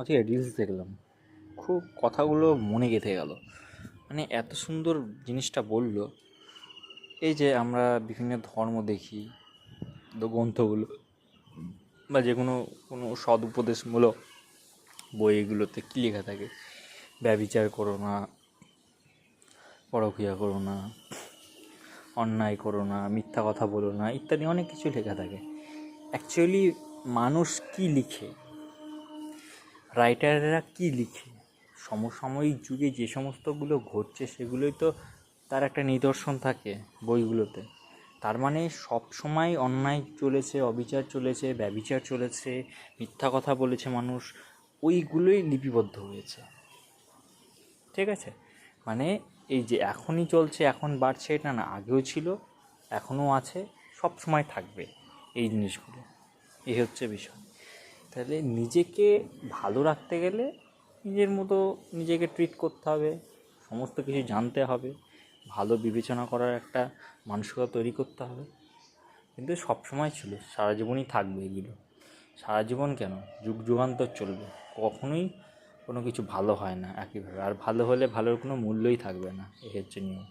আজকে রিলস দেখলাম। খুব কথাগুলো মনে গেঁথে গেল। মানে এত সুন্দর জিনিসটা বলল। এই যে আমরা বিভিন্ন ধর্ম দেখি গ্রন্থগুলো, বা যে কোনো কোনো সদ উপদেশমূলক বইগুলোতে কী লেখা থাকে? ব্যবিচার করো না, পরক্রিয়া করো না, অন্যায় করো না, মিথ্যা কথা বলো না, ইত্যাদি অনেক কিছু লেখা থাকে। অ্যাকচুয়ালি মানুষ কী লিখে? রাইটাররা কী লিখে? সমসাময়িক যুগে যে সমস্তগুলো ঘটছে সেগুলোই তো তার একটা নিদর্শন থাকে বইগুলোতে। তার মানে সব সময় অন্যায় চলেছে, অবিচার চলেছে, ব্যবিচার চলেছে, মিথ্যা কথা বলেছে মানুষ, ওইগুলোই লিপিবদ্ধ হয়েছে। ঠিক আছে? মানে এই যে এখনই চলছে, এখন বাড়ছে, এটা না, আগেও ছিল, এখনও আছে সব সময় থাকবে এই জিনিসগুলো। এই হচ্ছে বিষয়। তাহলে নিজেকে ভালো রাখতে গেলে নিজের মতো নিজেকে ট্রিট করতে হবে, সমস্ত কিছু জানতে হবে, ভালো বিবেচনা করার একটা মানসিকতা তৈরি করতে হবে। কিন্তু সব সময় ছিল, সারা জীবনই থাকবে এগুলো। সারা জীবন কেন? যুগ যুগান্তর চলবে। কখনোই কোনো কিছু ভালো হয় না একইভাবে আর ভালো হলে ভালোর কোনো মূল্যই থাকবে না এই হচ্ছে নিয়ম।